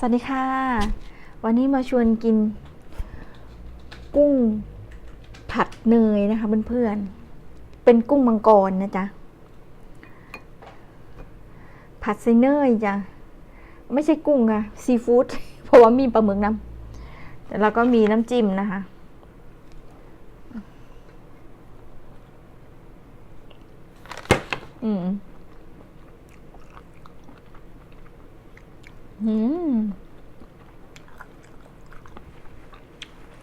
สวัสดีค่ะ วันนี้มาชวนกิน กุ้งผัดเนยนะคะเพื่อนๆ เป็นกุ้งมังกรนะจ๊ะ ผัดใส่เนยจ้ะ ไม่ใช่กุ้งค่ะซีฟู้ดเพราะว่ามีปลาหมึกน้ำแต่เราก็มีน้ำจิ้มนะคะ อืม อืม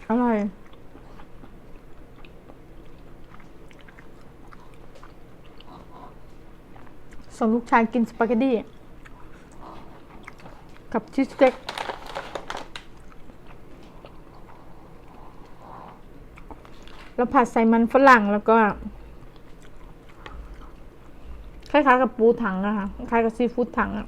อร่อยส่งลูกชายกินสปาเกตตี้กับชีสเต็กแล้วผัดใส่มันฝรั่งแล้วก็ คล้ายๆกับปูถังอะค่ะ คล้ายกับซีฟู้ดถังอะ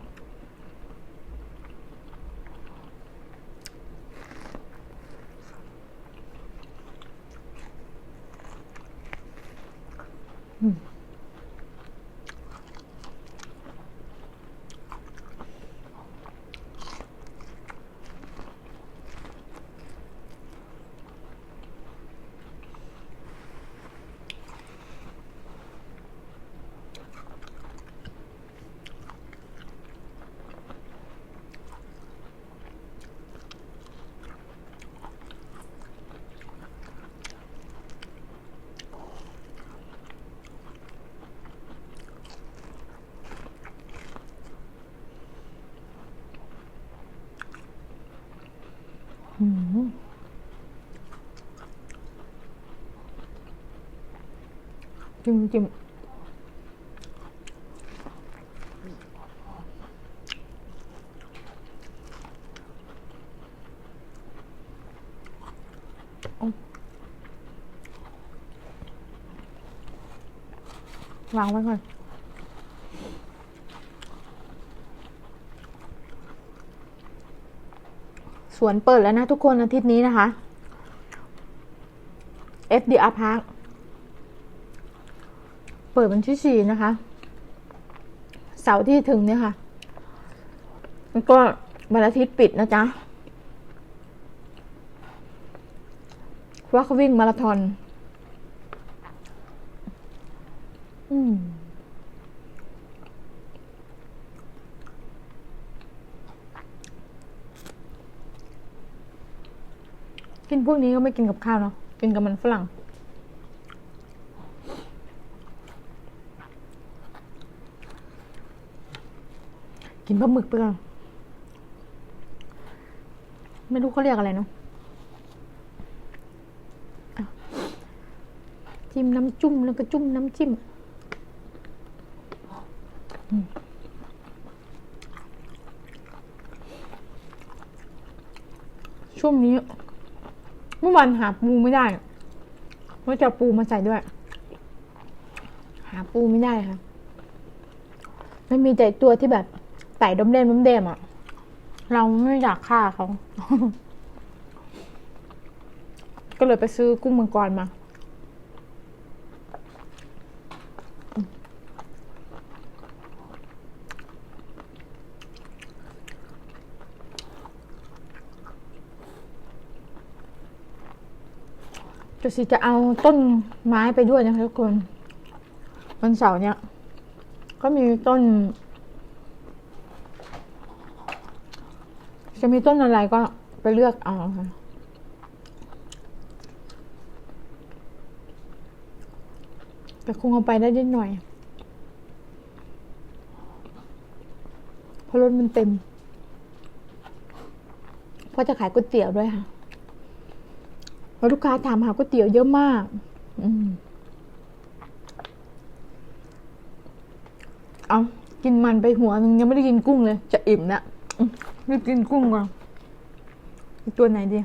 จิ้มจิ้มวางไว้ก่อนสวนเปิดแล้วนะทุกคนอาทิตย์นี้นะคะ FDR Park ปิดวันที่สี่นะคะ เสาร์ที่ถึงเนี่ยค่ะ แล้วก็วันอาทิตย์ปิดนะจ๊ะเพราะว่าเขาวิ่งมาราธอน อืมกินพวกนี้ก็ไม่กินกับข้าวเนาะ กินกับมันฝรั่ง กินปลาหมึกไปก่อนไม่รู้เขาเรียกอะไรเนาะจิ้มน้ำจุ่มแล้วก็จุ่มน้ำจิ้มช่วงนี้ เมื่อวานหาปูไม่ได้ว่าจะปูมาใส่ด้วย หาปูไม่ได้ค่ะ มันมีแต่ตัวที่แบบ ไต่ดมเด่มดมเดมอะเราไม่อยากฆ่าเขา ก็เลยไปซื้อกุ้งมังกรมา จะสิจะเอาต้นไม้ไปด้วยนะคะทุกคนวันเสาร์เนี้ยก็มีต้น จะมีต้นอะไรก็ไปเลือกเอาค่ะแต่คงเอาไปได้นิดหน่อยเพราะรถมันเต็มเพราะจะขายก๋วยเตี๋ยวด้วยค่ะแล้วลูกค้าถามหาก๋วยเตี๋ยวเยอะมาก อืมเอากินมันไปหัวนึงยังไม่ได้กินกุ้งเลย จะอิ่มนะ ไม่กินกุ้งก่อนตัวไหนดี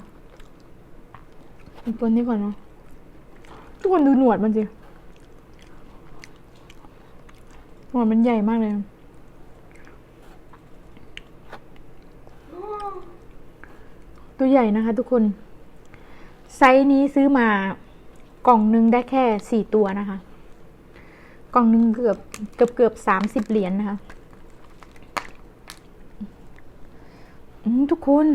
ตัวนี้ก่อนเนาะทุกคนดูหนวดมันสิหนวดมันใหญ่มากเลยตัวใหญ่นะคะ ทุกคน ไซส์นี้ซื้อมากล่องหนึงได้แค่สี่ตัวนะคะ กล่องหนึงเกือบเกือบเกือบสามสิบเหรียญนะคะ อืมทุกคน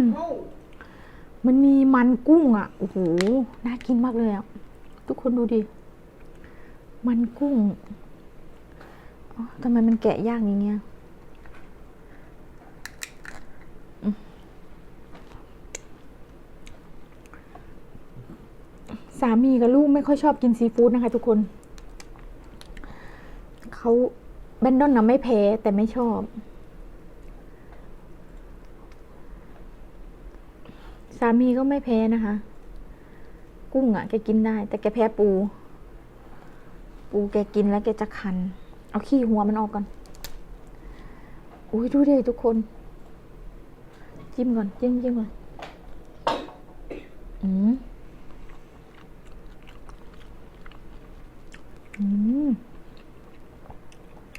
มันมีมันกุ้งอะ โอ้โห น่ากินมากเลยอะ ทุกคนดูดิ มันกุ้งทำไมมันแกะยากอย่างเงี้ยสามีกับลูกไม่ค่อยชอบกินซีฟู้ดนะคะทุกคน เขาแบนดอนนะไม่แพ้แต่ไม่ชอบามีก็ไม่แพ้นะคะ กุ้งอะ่ะแกกินได้ แต่แกแพ้ปู ปูแกกินแล้วแกจะคัน เอาขี้หัวมันออกก่อน อุ้ยดูดิทุกคน จิ้มก่อน จิ้มจิ้มก่อนอืมอืม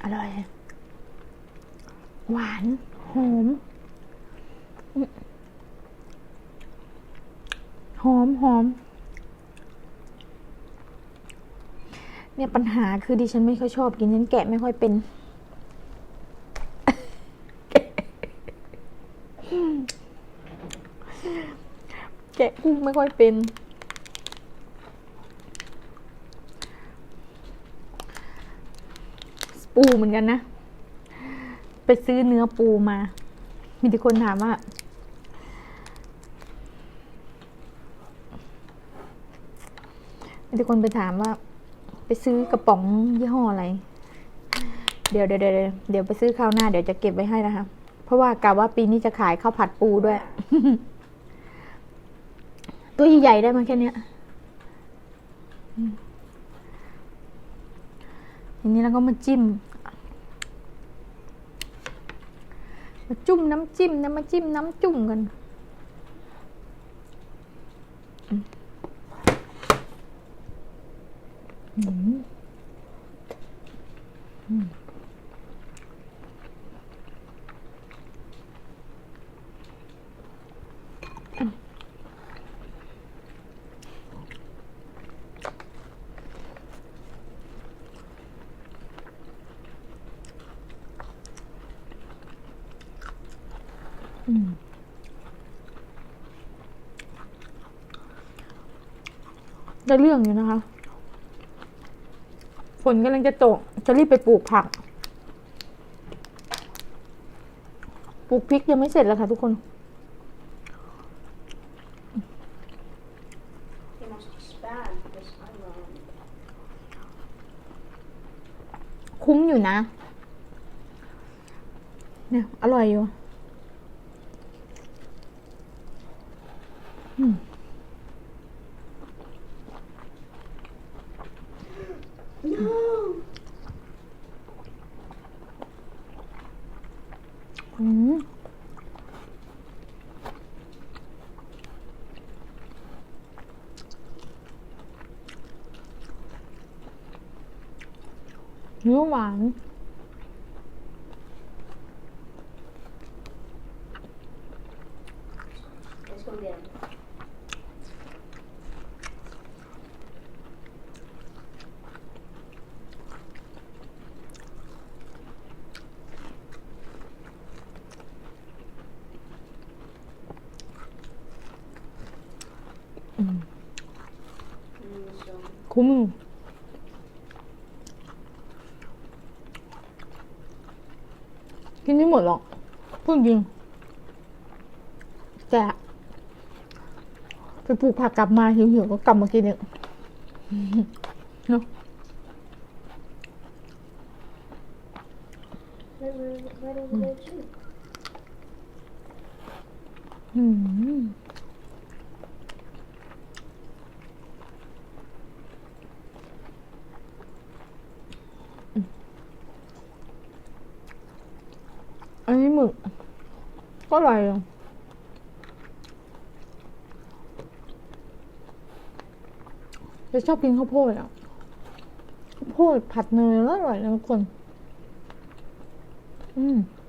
อร่อย หวาน หอม หอมหอมเนี่ยปัญหาคือดิฉันไม่ค่อยชอบกินฉันแกะไม่ค่อยเป็น แกะกุ้งไม่ค่อยเป็น ปูเหมือนกันนะ ไปซื้อเนื้อปูมา มีแต่คนถามว่า มีแต่คนไปถามว่า ไปซื้อกระป๋องยี่ห้ออะไร เดี๋ยวเดี๋ยวเดี๋ยวเดี๋ยวไปซื้อข้าวหน้าเดี๋ยวจะเก็บไว้ให้นะคะ เพราะว่ากะว่าปีนี้จะขายข้าวผัดปูด้วย ตัวใหญ่ๆได้มาแค่เนี้ยอืมทีนี้เราก็มาจิ้ม มาจุ่มน้ำจิ้มนะมาจิ้มน้ำจุ่มกัน ได้เรื่องอยู่นะคะ ฝนกำลังจะตก จะรีบไปปลูกผัก ปลูกพริกยังไม่เสร็จแล้วค่ะทุกคน คุ้มอยู่นะ เนี่ย อร่อยอยู่ อืม อืมเนื้อหวาน let's go again. อืม Mm, so คุ้มอยู่กินไม่หมดหรอกพูดจริงแต่ไปปลูกผักกลับมาหิวๆก็กลับมากินอีกเนาะ where, where, where over there too. อืมอั นี้หมึก ก็อร่อยอะจะชอบกินข้าวโพดอะข้าวโพดผัดเนยแล้วอร่อยนะทุกคน อืม